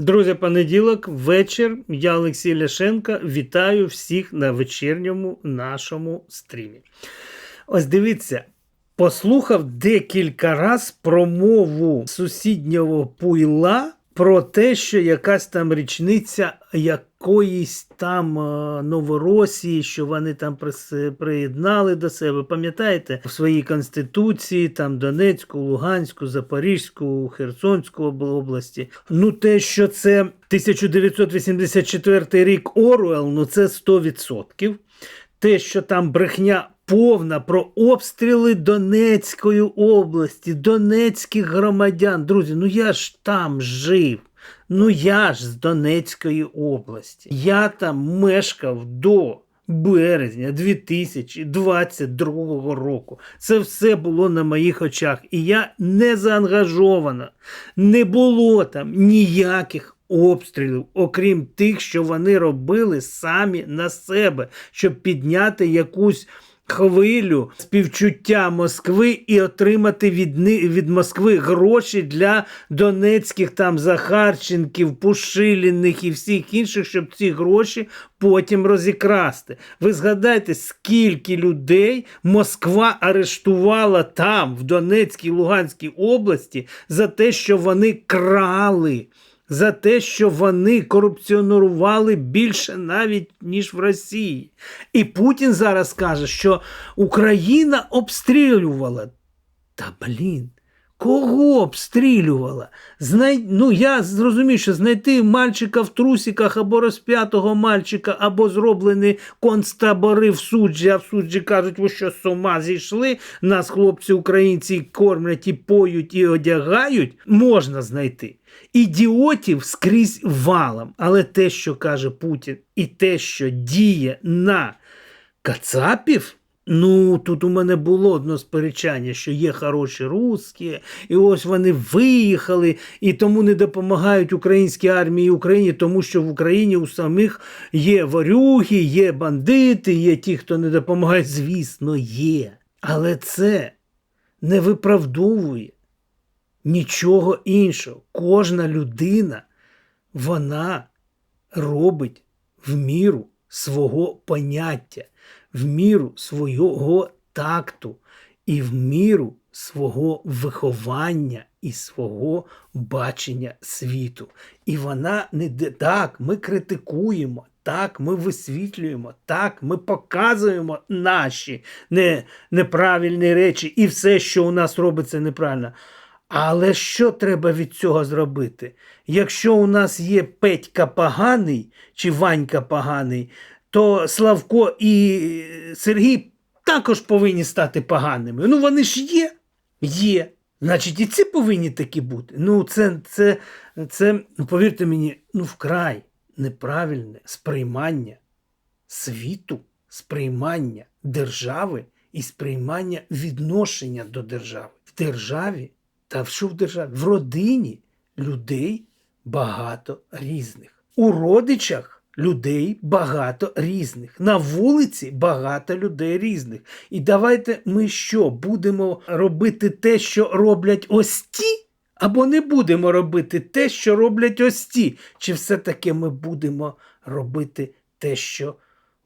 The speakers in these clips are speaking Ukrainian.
Друзі, понеділок, вечір. Я Олексій Ляшенко. Вітаю всіх на вечірньому нашому стрімі. Ось дивіться, послухав декілька раз промову сусіднього пуйла про те, що якась там річниця якоїсь там е, Новоросії, що вони там приєднали до себе. Пам'ятаєте, в своїй конституції там Донецьку, Луганську, Запорізьку, Херсонську області. Ну, те, що це 1984 рік Оруел, ну це 100%. Те, що там брехня повна про обстріли Донецької області, донецьких громадян. Друзі, ну я ж там жив. Ну я ж з Донецької області. Я там мешкав до березня 2022 року. Це все було на моїх очах. І я не заангажована. Не було там ніяких обстрілів, окрім тих, що вони робили самі на себе, щоб підняти якусь хвилю співчуття Москви і отримати від, від Москви гроші для донецьких там Захарченків, Пушиліних і всіх інших, щоб ці гроші потім розікрасти. Ви згадайте, скільки людей Москва арештувала там, в Донецькій Луганській області, за те, що вони крали за те, що вони корупціонували більше навіть ніж в Росії. І Путін зараз каже, що Україна обстрілювала. Та блін. Кого обстрілювала? Знай... Ну, я зрозумів, що знайти мальчика в трусиках або розп'ятого мальчика, або зроблені концтабори в суджі, а в суджі кажуть, ви що з ума зійшли, нас хлопці українці кормлять і поють, і одягають, можна знайти. Ідіотів скрізь валом. Але те, що каже Путін, і те, що діє на Кацапів. Ну, тут у мене було одно сперечання, що є хороші русські, і ось вони виїхали, і тому не допомагають українській армії Україні, тому що в Україні у самих є ворюги, є бандити, є ті, хто не допомагає. Звісно, є. Але це не виправдовує нічого іншого. Кожна людина, вона робить в міру свого поняття, в міру свого такту і в міру свого виховання і свого бачення світу. І вона не де- так, ми критикуємо. Так, ми висвітлюємо, так, ми показуємо наші не, неправильні речі і все, що у нас робиться неправильно. Але що треба від цього зробити? Якщо у нас є Петька поганий чи Ванька поганий, то Славко і Сергій також повинні стати поганими. Ну вони ж є. Є. Значить, і ці повинні такі бути. Ну, це, це, це ну, повірте мені, ну вкрай неправильне сприймання світу, сприймання держави і сприймання відношення до держави. В державі та що в державі? В родині людей багато різних. У родичах людей багато різних. На вулиці багато людей різних. І давайте ми що, будемо робити те, що роблять ось ті? Або не будемо робити те, що роблять ось ті? Чи все-таки ми будемо робити те, що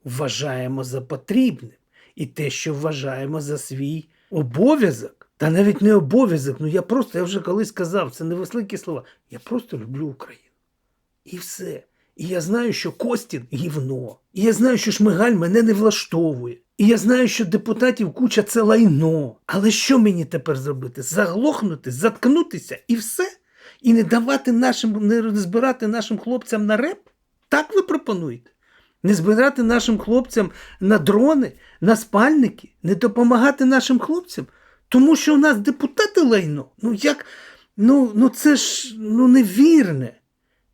вважаємо за потрібним, і те, що вважаємо за свій обов'язок? Та навіть не обов'язок, ну я просто, я вже колись казав, це не веселкі слова. Я просто люблю Україну. І все. І я знаю, що Костін гівно. І я знаю, що Шмигаль мене не влаштовує. І я знаю, що депутатів куча це лайно. Але що мені тепер зробити? Заглохнути, заткнутися і все? І не давати нашим, не збирати нашим хлопцям на реп? Так ви пропонуєте? Не збирати нашим хлопцям на дрони, на спальники, не допомагати нашим хлопцям? Тому що у нас депутати лайно. Ну як? Ну, ну це ж ну, невірне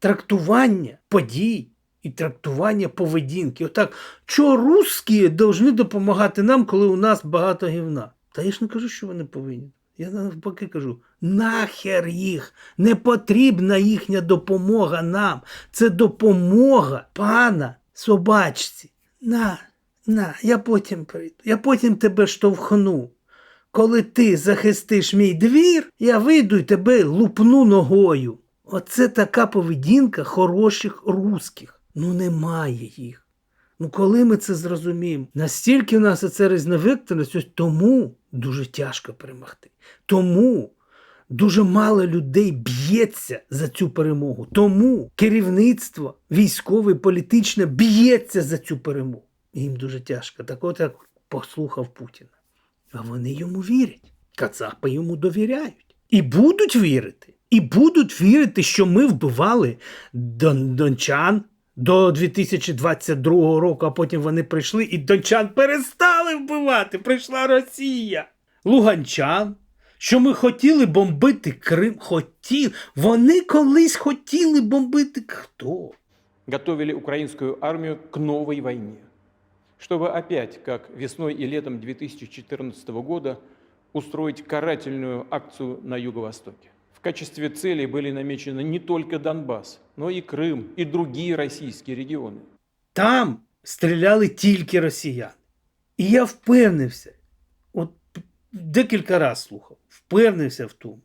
трактування подій і трактування поведінки. Отак, чого русські повинні допомагати нам, коли у нас багато гівна? Та я ж не кажу, що вони повинні. Я навпаки кажу: нахер їх, не потрібна їхня допомога нам. Це допомога пана собачці. На, на, я потім прийду, я потім тебе штовхну. Коли ти захистиш мій двір, я вийду і тебе лупну ногою. Оце така поведінка хороших русських. Ну немає їх. Ну коли ми це зрозуміємо? Настільки в нас це різновекторність, ось тому дуже тяжко перемогти. Тому дуже мало людей б'ється за цю перемогу. Тому керівництво військове, політичне б'ється за цю перемогу. Їм дуже тяжко. Так от як послухав Путіна. А вони йому вірять. Кацапи йому довіряють. І будуть вірити. І будуть вірити, що ми вбивали дон- дончан до 2022 року, а потім вони прийшли і дончан перестали вбивати. Прийшла Росія. Луганчан. Що ми хотіли бомбити Крим? Хотів. Вони колись хотіли бомбити хто? готовили украинскую армию к новой войне, чтобы опять, как весной и летом 2014 года, устроить карательную акцию на Юго-Востоке. В качестве целей были намечены не только Донбасс, но и Крым и другие российские регионы. Там стріляли тільки росіяни. І я впевнився, от декілька разів слухав, впевнився в тому,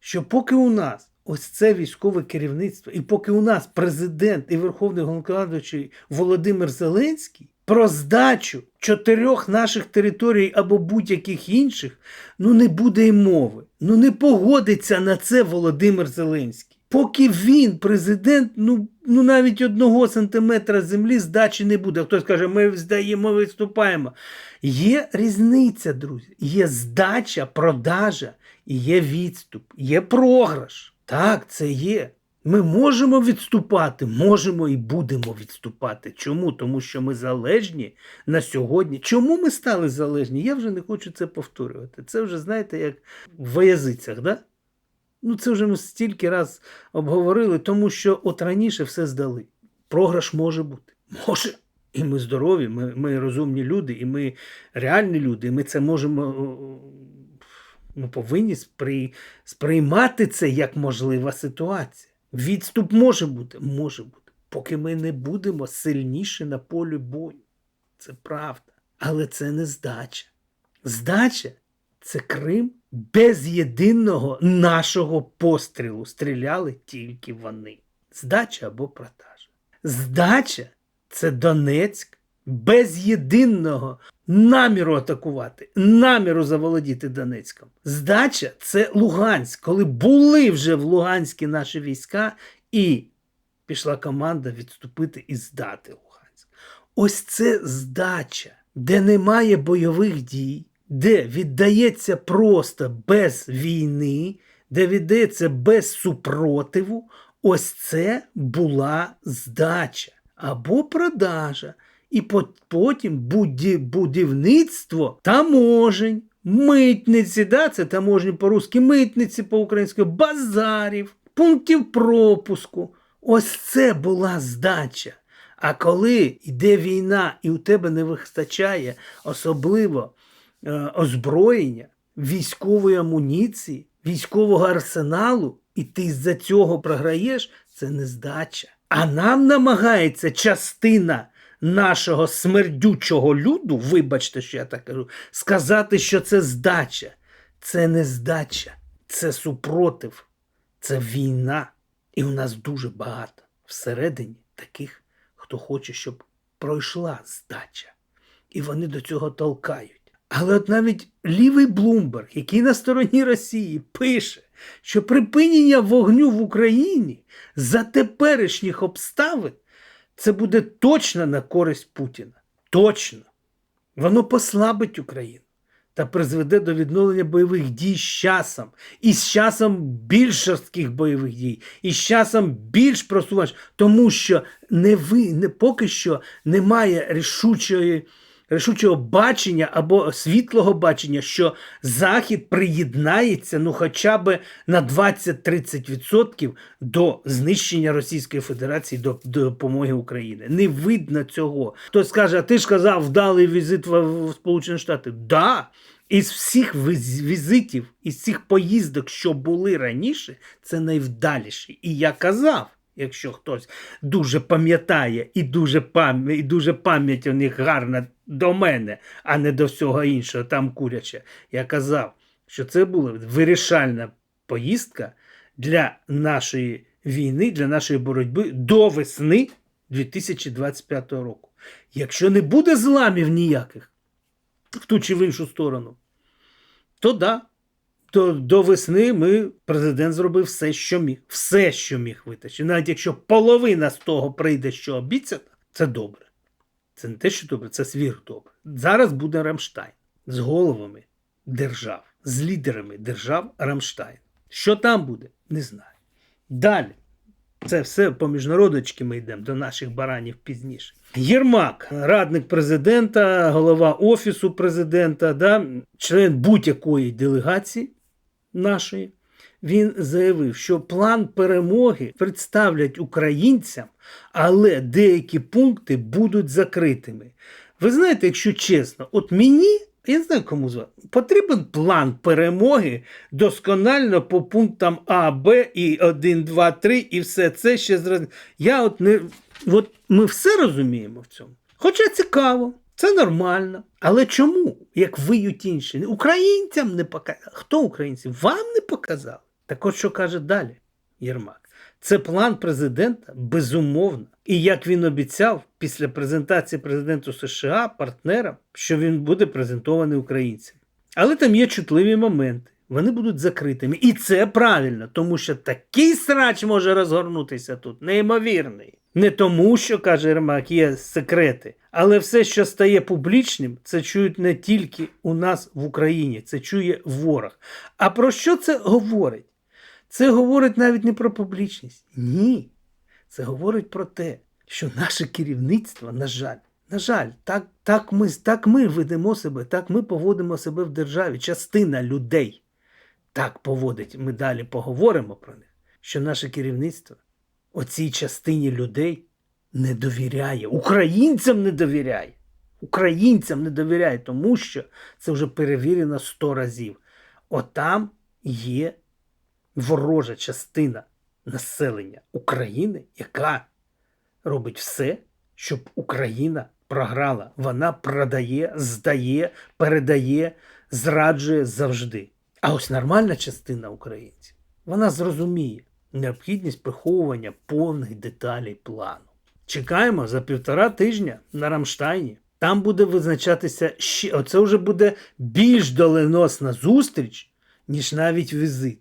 що поки у нас ось це військове керівництво, і поки у нас президент і Верховний головнокомандуючий Володимир Зеленський про здачу чотирьох наших територій або будь-яких інших, ну не буде й мови. Ну не погодиться на це Володимир Зеленський. Поки він президент, ну, ну навіть одного сантиметра землі здачі не буде. Хтось каже, ми здаємо, ми виступаємо. Є різниця, друзі. Є здача, продажа, і є відступ, є програш. Так, це є. Ми можемо відступати, можемо і будемо відступати. Чому? Тому що ми залежні на сьогодні. Чому ми стали залежні? Я вже не хочу це повторювати. Це вже, знаєте, як в язицях, да? Ну, це вже ми стільки раз обговорили, тому що от раніше все здали. Програш може бути. Може. І ми здорові, ми, ми розумні люди, і ми реальні люди, і ми це можемо. Ми повинні спри... сприймати це як можлива ситуація. Відступ може бути, може бути, поки ми не будемо сильніші на полі бою. Це правда. Але це не здача. Здача це Крим без єдиного нашого пострілу. Стріляли тільки вони. Здача або продажа. Здача це Донецьк без єдиного наміру атакувати, наміру заволодіти Донецьком. Здача це Луганськ, коли були вже в Луганські наші війська, і пішла команда відступити і здати Луганськ. Ось це здача, де немає бойових дій, де віддається просто без війни, де віддається без супротиву. Ось це була здача або продажа. І потім буді- будівництво таможень, митниці, да, це таможні по-русски, митниці по-українськи, базарів, пунктів пропуску. Ось це була здача. А коли йде війна і у тебе не вистачає особливо е, озброєння, військової амуніції, військового арсеналу, і ти з-за цього програєш, це не здача. А нам намагається частина нашого смердючого люду, вибачте, що я так кажу, сказати, що це здача. Це не здача, це супротив, це війна. І у нас дуже багато всередині таких, хто хоче, щоб пройшла здача. І вони до цього толкають. Але от навіть лівий Блумберг, який на стороні Росії, пише, що припинення вогню в Україні за теперішніх обставин це буде точно на користь Путіна. Точно. Воно послабить Україну та призведе до відновлення бойових дій з часом. І з часом більш жорстких бойових дій, і з часом більш просувач, тому що не ви, не, поки що немає рішучої. Рішучого бачення або світлого бачення, що Захід приєднається ну хоча б на 20-30% до знищення Російської Федерації до, до допомоги України. Не видно цього. Хтось скаже, а ти ж казав, вдалий візит в, в Сполучені Штати. Да, із всіх візитів, із цих поїздок, що були раніше, це найвдаліший. І я казав, якщо хтось дуже пам'ятає і дуже пам'ять, і дуже пам'ять у них гарна до мене, а не до всього іншого, там куряче. Я казав, що це була вирішальна поїздка для нашої війни, для нашої боротьби до весни 2025 року. Якщо не буде зламів ніяких в ту чи в іншу сторону, то да, то до весни ми, президент зробив все, що міг. Все, що міг витащити. Навіть якщо половина з того прийде, що обіцяно, це добре. Це не те, що добре, це свір добре. Зараз буде Рамштайн з головами держав, з лідерами держав Рамштайн. Що там буде, не знаю. Далі. Це все по міжнародочки ми йдемо до наших баранів пізніше. Єрмак, радник президента, голова офісу президента, да, член будь-якої делегації нашої. Він заявив, що план перемоги представлять українцям, але деякі пункти будуть закритими. Ви знаєте, якщо чесно, от мені, я знаю кому звати, потрібен план перемоги досконально по пунктам А, Б і 1, 2, 3, і все це ще зраз... Я от не. От ми все розуміємо в цьому. Хоча цікаво, це нормально. Але чому, як виють інші? Українцям не показали. Хто українці? Вам не показали. Так от що каже далі Єрмак. Це план президента, безумовно. І як він обіцяв після презентації президенту США партнерам, що він буде презентований українцям. Але там є чутливі моменти. Вони будуть закритими. І це правильно, тому що такий срач може розгорнутися тут, неймовірний. Не тому, що каже Єрмак, є секрети, але все, що стає публічним, це чують не тільки у нас в Україні, це чує ворог. А про що це говорить? Це говорить навіть не про публічність. Ні. Це говорить про те, що наше керівництво, на жаль, на жаль, так, так, ми, так ми ведемо себе, так ми поводимо себе в державі. Частина людей так поводить. Ми далі поговоримо про них, що наше керівництво оцій частині людей не довіряє. Українцям не довіряє. Українцям не довіряє, тому що це вже перевірено сто разів. Отам є ворожа частина населення України, яка робить все, щоб Україна програла. Вона продає, здає, передає, зраджує завжди. А ось нормальна частина українців, вона зрозуміє необхідність приховування повних деталей плану. Чекаємо за півтора тижня на Рамштайні. Там буде визначатися ще, оце вже буде більш доленосна зустріч, ніж навіть візит.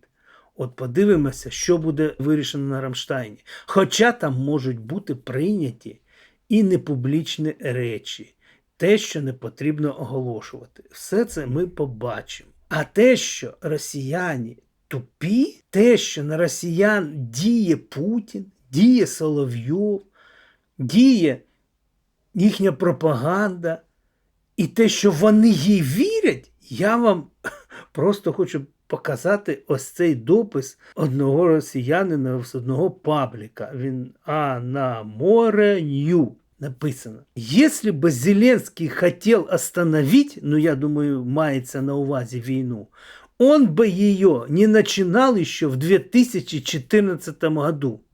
От подивимося, що буде вирішено на Рамштайні. Хоча там можуть бути прийняті і непублічні речі, те, що не потрібно оголошувати. Все це ми побачимо. А те, що росіяни тупі, те, що на росіян діє Путін, діє Соловйов, діє їхня пропаганда, і те, що вони їй вірять, я вам просто хочу показати ось цей допис одного росіянина з одного пабліка. Він а на море нью написано. Если бы Зеленский хотел остановить, ну я думаю, мається на увазі війну, он бы ее не начинал еще в 2014 году.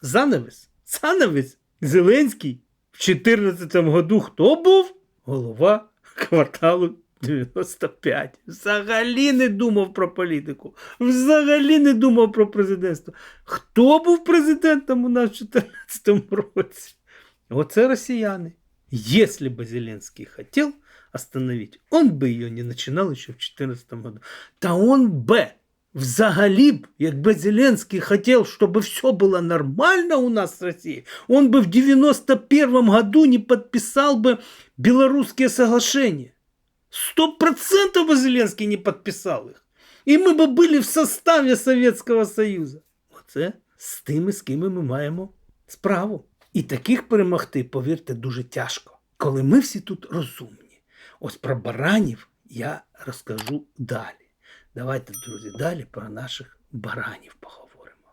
Занавес? Занавес? Зеленський в 2014 году хто був? Голова кварталу 95. Взагалі не думав про політику. Взагалі не думав про президентство. Хто був президентом у нас в 2014 році? Оце росіяни. Если бы Зеленский хотел остановить, он бы ее не начинал еще в 2014 году. Та он бы Взагалі б, якби Зеленський хотів, щоб все було нормально у нас в Росії, он бы в 91 году не подписал бы белорусские соглашения. Сто процентов бы Зеленский не подписал их. І ми б були в составі Совєтського Союзу. Оце з тими, з ким ми маємо справу. І таких перемогти, повірте, дуже тяжко. Коли ми всі тут розумні. Ось про баранів я розкажу далі. Давайте, друзі, далі про наших баранів поговоримо.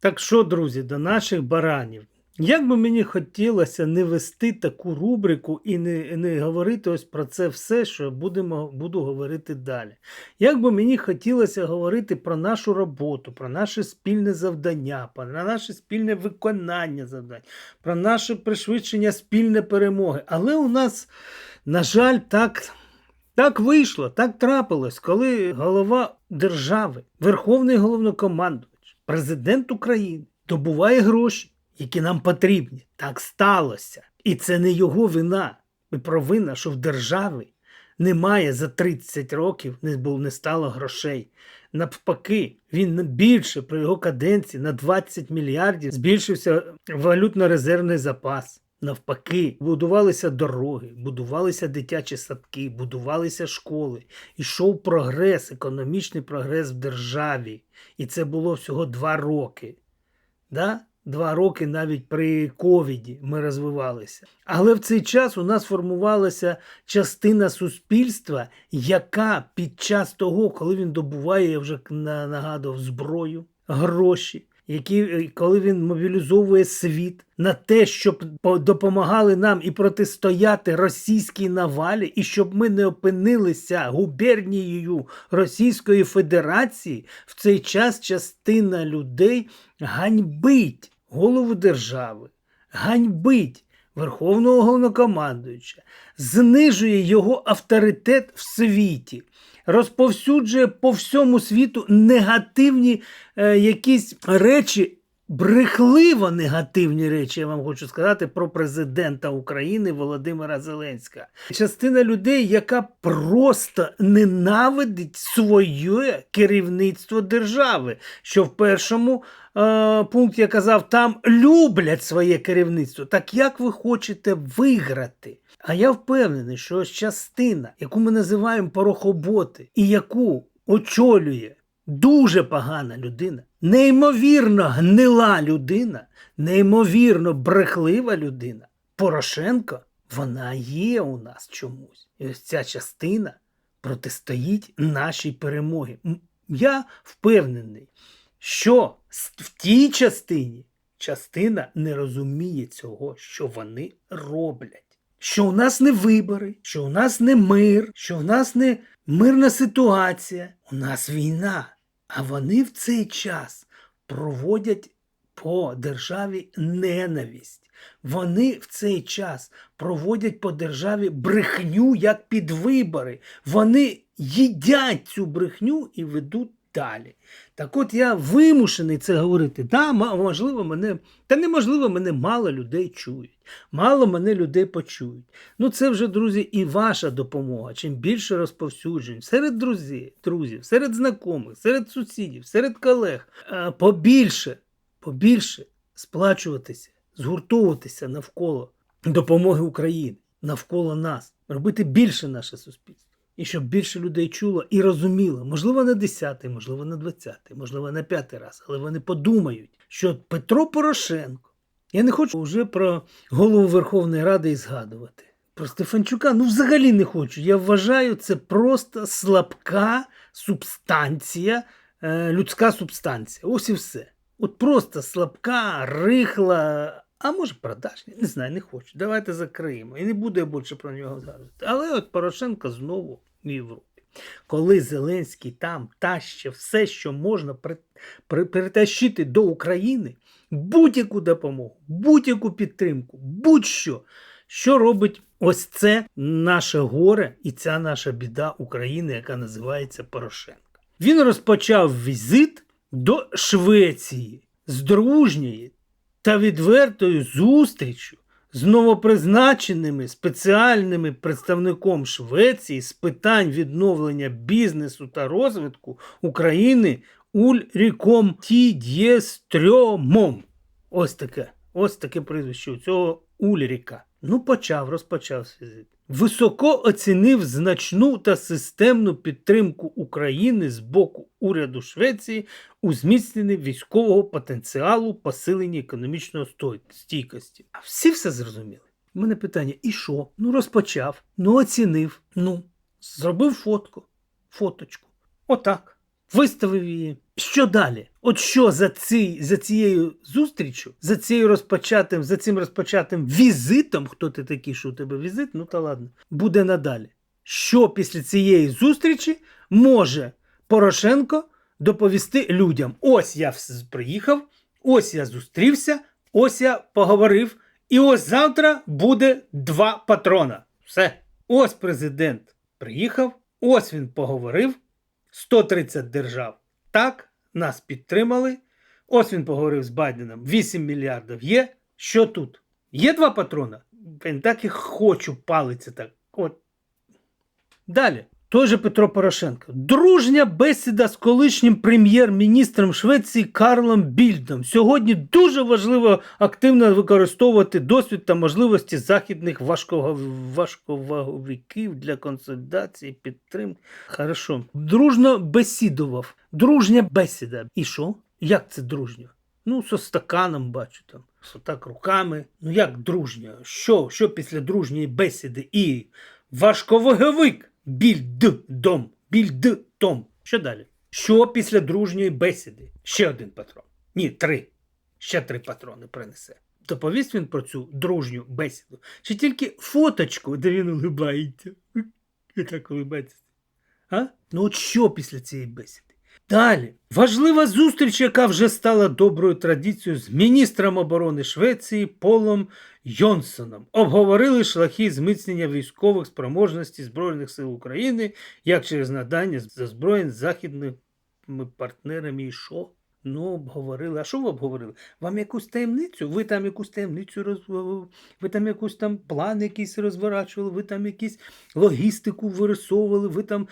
Так що, друзі, до наших баранів. Як би мені хотілося не вести таку рубрику і не, не говорити ось про це все, що будемо, буду говорити далі. Як би мені хотілося говорити про нашу роботу, про наше спільне завдання, про наше спільне виконання завдань, про наше пришвидшення спільне перемоги. Але у нас, на жаль, так Так вийшло, так трапилось, коли голова держави, верховний головнокомандувач, президент України добуває гроші, які нам потрібні. Так сталося. І це не його вина і провина, що в державі немає за 30 років, не було не стало грошей. Навпаки, він більше при його каденції на 20 мільярдів збільшився валютно-резервний запас. Навпаки, будувалися дороги, будувалися дитячі садки, будувалися школи. Ішов прогрес, економічний прогрес в державі. І це було всього два роки. Да? Два роки навіть при ковіді ми розвивалися. Але в цей час у нас формувалася частина суспільства, яка під час того, коли він добуває, я вже на- нагадував, зброю, гроші, які, е, коли він мобілізовує світ на те, щоб допомагали нам і протистояти російській навалі, і щоб ми не опинилися губернією Російської Федерації, в цей час частина людей ганьбить голову держави, ганьбить Верховного головнокомандуюча, знижує його авторитет в світі, розповсюджує по всьому світу негативні е, якісь речі, брехливо негативні речі, я вам хочу сказати, про президента України Володимира Зеленського. Частина людей, яка просто ненавидить своє керівництво держави, що в першому е, пункті я казав, там люблять своє керівництво. Так як ви хочете виграти? А я впевнений, що ось частина, яку ми називаємо порохоботи, і яку очолює дуже погана людина, неймовірно гнила людина, неймовірно брехлива людина. Порошенко, вона є у нас чомусь. І ось ця частина протистоїть нашій перемогі. Я впевнений, що в тій частині частина не розуміє цього, що вони роблять. Що у нас не вибори, що у нас не мир, що у нас не мирна ситуація, у нас війна. А вони в цей час проводять по державі ненависть. Вони в цей час проводять по державі брехню як під вибори. Вони їдять цю брехню і ведуть далі. Так от я вимушений це говорити. Да, можливо, мене, та неможливо, мене мало людей чують. Мало мене людей почують. Ну, це вже, друзі, і ваша допомога. Чим більше розповсюджень серед друзів, друзів, серед знайомих, серед сусідів, серед колег. е, Побільше, побільше сплачуватися, згуртовуватися навколо допомоги Україні, навколо нас, робити більше наше суспільство. І щоб більше людей чуло і розуміло, можливо, на 10-й, можливо, на 20-й, можливо, на п'ятий раз, але вони подумають, що Петро Порошенко, я не хочу вже про голову Верховної Ради і згадувати. Про Стефанчука, ну взагалі не хочу. Я вважаю, це просто слабка субстанція, е, людська субстанція. Ось і все. От просто слабка, рихла, а може продажні, не знаю, не хочу. Давайте закриємо. І не буду я більше про нього згадувати. Але от Порошенко знову в Європі. Коли Зеленський там таще все, що можна при, при, притащити до України, будь-яку допомогу, будь-яку підтримку, будь-що, що робить ось це наше горе і ця наша біда України, яка називається Порошенко. Він розпочав візит до Швеції з дружньої та відвертою зустрічю з новопризначеними спеціальними представником Швеції з питань відновлення бізнесу та розвитку України Ульріком Тідєстрьомом. Ось таке, ось таке прізвище у цього Ульріка. Ну, почав, розпочав свій візит. Високо оцінив значну та системну підтримку України з боку уряду Швеції у зміцненні військового потенціалу, посиленні економічної стійкості. А всі все зрозуміли. У мене питання: і що? Ну, розпочав, ну оцінив, ну, зробив фотку, фоточку. Отак. Виставив її. Що далі? От що за, ці, за цією зустрічю, за цією розпочатим, за цим розпочатим візитом, хто ти такий, що у тебе візит, ну та ладно, буде надалі. Що після цієї зустрічі може Порошенко доповісти людям? Ось я приїхав, ось я зустрівся, ось я поговорив, і ось завтра буде два патрона. Все. Ось президент приїхав, ось він поговорив. 130 держав. Так, нас підтримали. Ось він поговорив з Байденом. 8 мільярдів є. Що тут? Є два патрона? Він так і хочу палиться так. От. Далі. Той же Петро Порошенко. Дружня бесіда з колишнім прем'єр-міністром Швеції Карлом Більдом. Сьогодні дуже важливо активно використовувати досвід та можливості західних важковаговиків для консолідації, підтримки. Хорошо. Дружно бесідував. Дружня бесіда. І що? Як це дружньо? Ну, со стаканом бачу там, з так руками. Ну як дружньо? Що? Що після дружньої бесіди? І важковаговик більддом. Більдтом. Що далі? Що після дружньої бесіди? Ще один патрон. Ні, три. Ще три патрони принесе. Доповість він про цю дружню бесіду. Чи тільки фоточку, де він улибається? І так улибається. А? Ну от що після цієї бесіди? Далі. Важлива зустріч, яка вже стала доброю традицією з міністром оборони Швеції Полом Йонсоном. Обговорили шляхи зміцнення військових спроможностей Збройних сил України як через надання зазброєнь західними партнерами і що? Ну, обговорили. А що ви обговорили? Вам якусь таємницю? Ви там якусь таємницю роз... ви там якусь там план якийсь розворачували, ви там якісь логістику вирисовували, ви там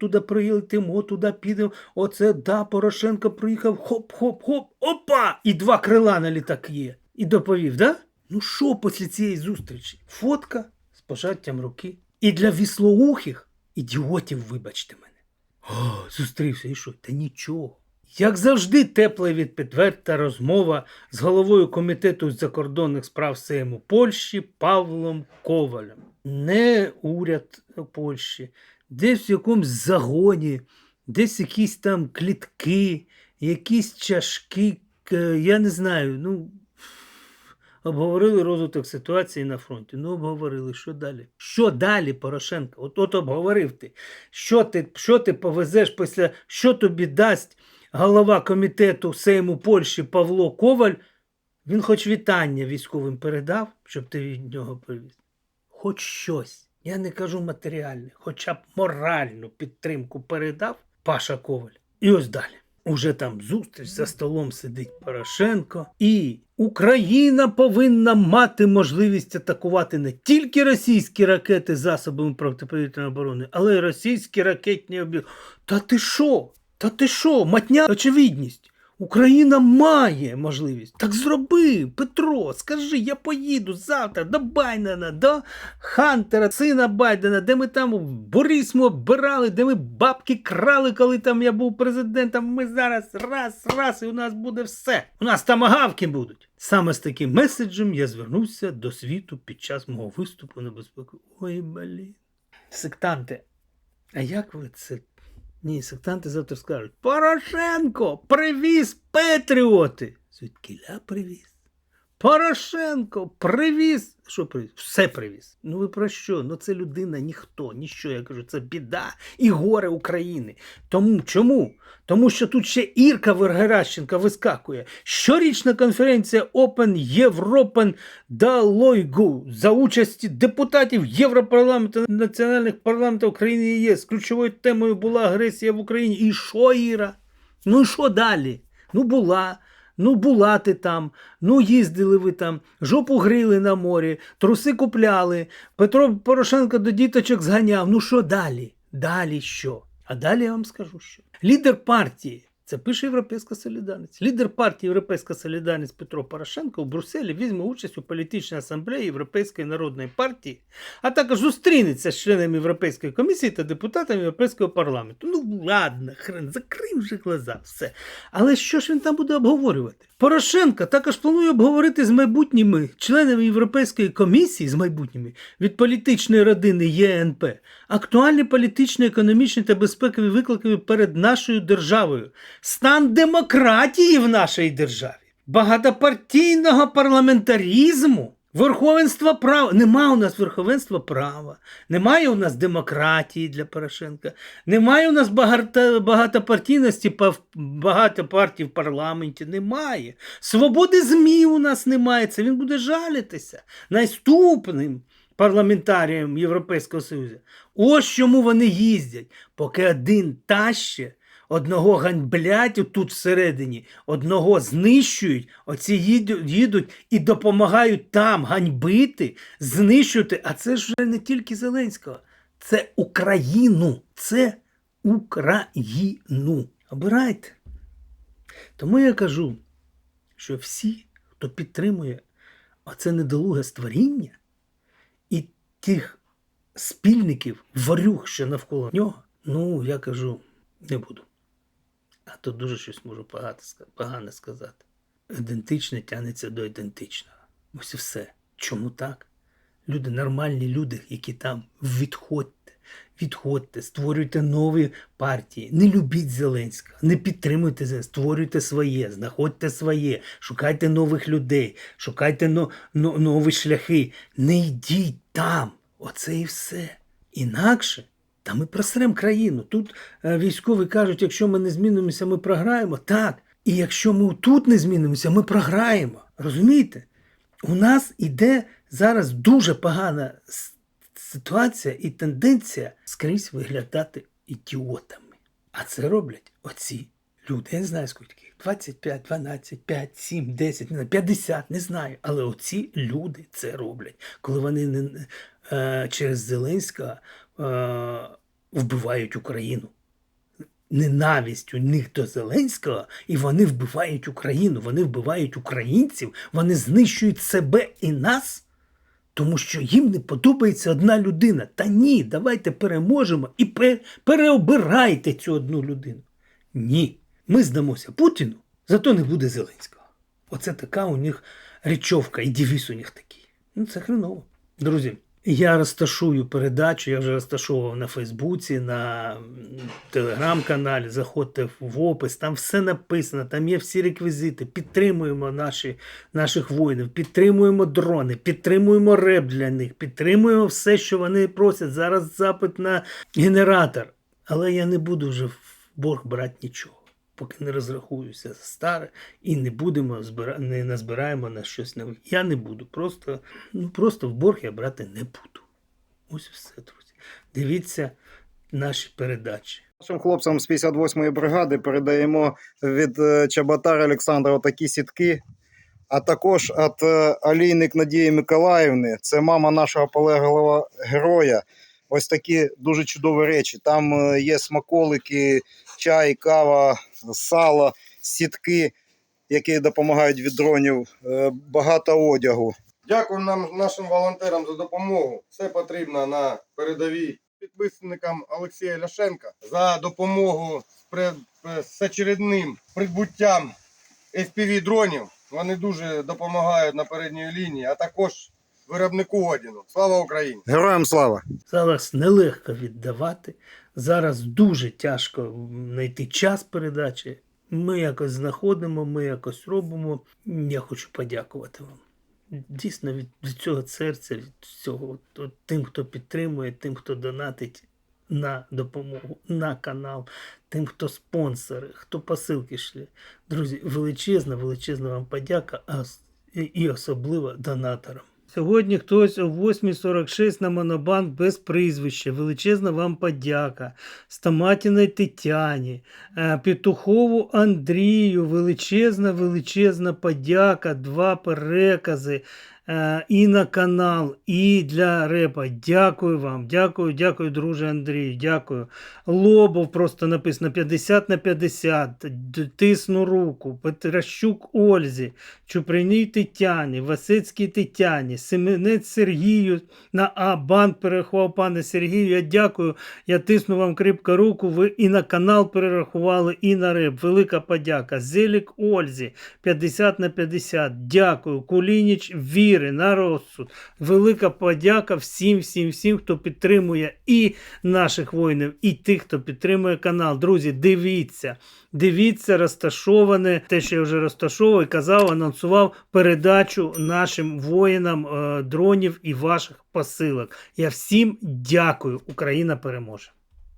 туди прилетимо, туди підемо. Оце да, Порошенко приїхав, хоп-хоп-хоп, опа! І два крила на літак є. І доповів, да? Ну що після цієї зустрічі? Фотка з пожаттям руки. І для віслоухих ідіотів, вибачте мене. О, зустрівся і що? Та нічого. Як завжди, тепла відпідверта розмова з головою комітету закордонних справ Сейму Польщі Павлом Ковалем. Не уряд Польщі, десь в якомусь загоні, десь якісь там клітки, якісь чашки, я не знаю. ну... Обговорили розвиток ситуації на фронті. Ну, обговорили, що далі? Що далі, Порошенко? От от обговорив ти. Що ти, що ти повезеш після, що тобі дасть голова комітету Сейму Польщі Павло Коваль? Він хоч вітання військовим передав, щоб ти від нього привіз. Хоч щось. Я не кажу матеріальне, хоча б моральну підтримку передав Паша Коваль. І ось далі. Уже там зустріч за столом сидить Порошенко, і Україна повинна мати можливість атакувати не тільки російські ракети засобами протиповітряної оборони, але й російські ракетні об'єкти. Та ти що? Та ти що? Матня очевидність. Україна має можливість. Так зроби, Петро, скажи, я поїду завтра до Байдена, до Хантера, сина Байдена, де ми там Борисму оббирали, де ми бабки крали, коли там я був президентом. Ми зараз раз, раз, і у нас буде все. У нас там агавки будуть. Саме з таким меседжем я звернувся до світу під час мого виступу на безпеку. Ой, блін. Сектанти, а як ви це ні, сектанти завтра скажуть: Порошенко привіз Петріоти. Звідкіля привіз? Порошенко привіз. Що привіз? Все привіз. Ну ви про що? Ну це людина ніхто, ніщо. Я кажу, це біда і горе України. Тому чому? Тому що тут ще Ірка Вергеращенка вискакує. Щорічна конференція Open European Dialogue за участі депутатів Європарламенту національних парламентів України і ЄС. Ключовою темою була агресія в Україні. І що, Іра? Ну і що далі? Ну була. Ну, була ти там, ну їздили ви там, жопу грили на морі, труси купляли, Петро Порошенко до діточок зганяв. Ну що далі? Далі що? А далі я вам скажу що. Лідер партії, це пише Європейська Солідарність. Лідер партії Європейська Солідарність Петро Порошенко в Брюсселі візьме участь у політичній асамблеї Європейської народної партії, а також зустрінеться з членами Європейської комісії та депутатами Європейського парламенту. Ну ладно, хрен, закрий вже глаза, все. Але що ж він там буде обговорювати? Порошенко також планує обговорити з майбутніми членами Європейської комісії з майбутніми від політичної родини ЄНП актуальні політичні, економічні та безпекові виклики перед нашою державою, стан демократії в нашій державі, багатопартійного парламентаризму. Верховенство права. Нема у нас верховенства права, немає у нас демократії для Порошенка, немає у нас багато, багатопартійності, багато партій в парламенті. Немає. Свободи ЗМІ у нас немає. Це він буде жалітися. Наступним парламентаріям Європейського Союзу. Ось чому вони їздять, поки один таще, одного ганьблять тут всередині, одного знищують, оці їдуть, і допомагають там ганьбити, знищувати. А це ж вже не тільки Зеленського, це Україну. Це Україну. Обирайте. Тому я кажу, що всі, хто підтримує оце недолуге створіння і тих спільників, варюг, що навколо нього, ну, я кажу, не буду. А то дуже щось можу погане, сказати. Ідентичне тягнеться до ідентичного. Ось і все. Чому так? Люди, нормальні люди, які там, відходьте, відходьте, створюйте нові партії. Не любіть Зеленського, не підтримуйте Зеленського, створюйте своє, знаходьте своє, шукайте нових людей, шукайте но, но, нові шляхи. Не йдіть там. Оце і все. Інакше. Та ми просрем країну. Тут е, військові кажуть, якщо ми не змінимося, ми програємо. Так. І якщо ми тут не змінимося, ми програємо. Розумієте? У нас іде зараз дуже погана ситуація і тенденція скрізь виглядати ідіотами. А це роблять оці люди. Я не знаю, скільки 25, 12, 5, 7, 10, не знаю, 50, не знаю. Але оці люди це роблять, коли вони не, е, через Зеленського е, вбивають Україну. Ненависть у них до Зеленського, і вони вбивають Україну, вони вбивають українців, вони знищують себе і нас, тому що їм не подобається одна людина. Та ні, давайте переможемо і переобирайте цю одну людину. Ні, ми здамося Путіну, зато не буде Зеленського. Оце така у них речовка і девіз у них такий. Ну, це хреново. Друзі, я розташую передачу, я вже розташовував на Фейсбуці, на телеграм-каналі. Заходьте в опис, там все написано, там є всі реквізити. Підтримуємо наші, наших воїнів, підтримуємо дрони, підтримуємо реп для них, підтримуємо все, що вони просять. Зараз запит на генератор. Але я не буду вже в борг брати нічого, поки не розрахуюся за старе і не будемо збира... не назбираємо на щось нове. Я не буду. Просто, ну, просто в борг я брати не буду. Ось все, друзі. Дивіться наші передачі. Нашим хлопцям з 58-ї бригади передаємо від е, Чаботара Олександра такі сітки, а також від е, Алійник Надії Миколаївни, це мама нашого полеглого героя. Ось такі дуже чудові речі. Там е, є смаколики, чай, кава, сало, сітки, які допомагають від дронів, е, багато одягу. Дякую нам нашим волонтерам за допомогу. Все потрібно на передовій. Підписникам Олексія Ляшенка за допомогу з, з очередним придбуттям FPV дронів. Вони дуже допомагають на передній лінії, а також виробнику одягу. Слава Україні! Героям слава! Зараз нелегко віддавати. Зараз дуже тяжко знайти час передачі. Ми якось знаходимо, ми якось робимо. Я хочу подякувати вам. Дійсно, від, від цього серця, від цього от, от, тим, хто підтримує, тим, хто донатить на допомогу, на канал, тим, хто спонсори, хто посилки шле. Друзі, величезна, величезна вам подяка, а і- і особливо донаторам. Сьогодні хтось о 8.46 на Монобанк без прізвища. Величезна вам подяка. Стаматіної Тетяні, е, Петухову Андрію. Величезна, величезна подяка. Два перекази. Е, І на канал, і для репа. Дякую вам. Дякую, дякую, друже Андрію. Дякую. Лобов просто написано 50 на 50. Тисну руку. Петращук Ользі. Чуприній Тетяні, Васицькій Тетяні, Семенець Сергію на А банк перерахував пане Сергію. Я дякую. Я тисну вам кріпко руку. Ви і на канал перерахували, і на реп. Велика подяка. Зелік Ользі 50 на 50. Дякую. Кулініч Віри на розсуд. Велика подяка всім, всім, всім, хто підтримує і наших воїнів, і тих, хто підтримує канал. Друзі, дивіться. Дивіться, розташоване, те, що я вже розташовував казав, анонсував передачу нашим воїнам е, дронів і ваших посилок. Я всім дякую. Україна переможе.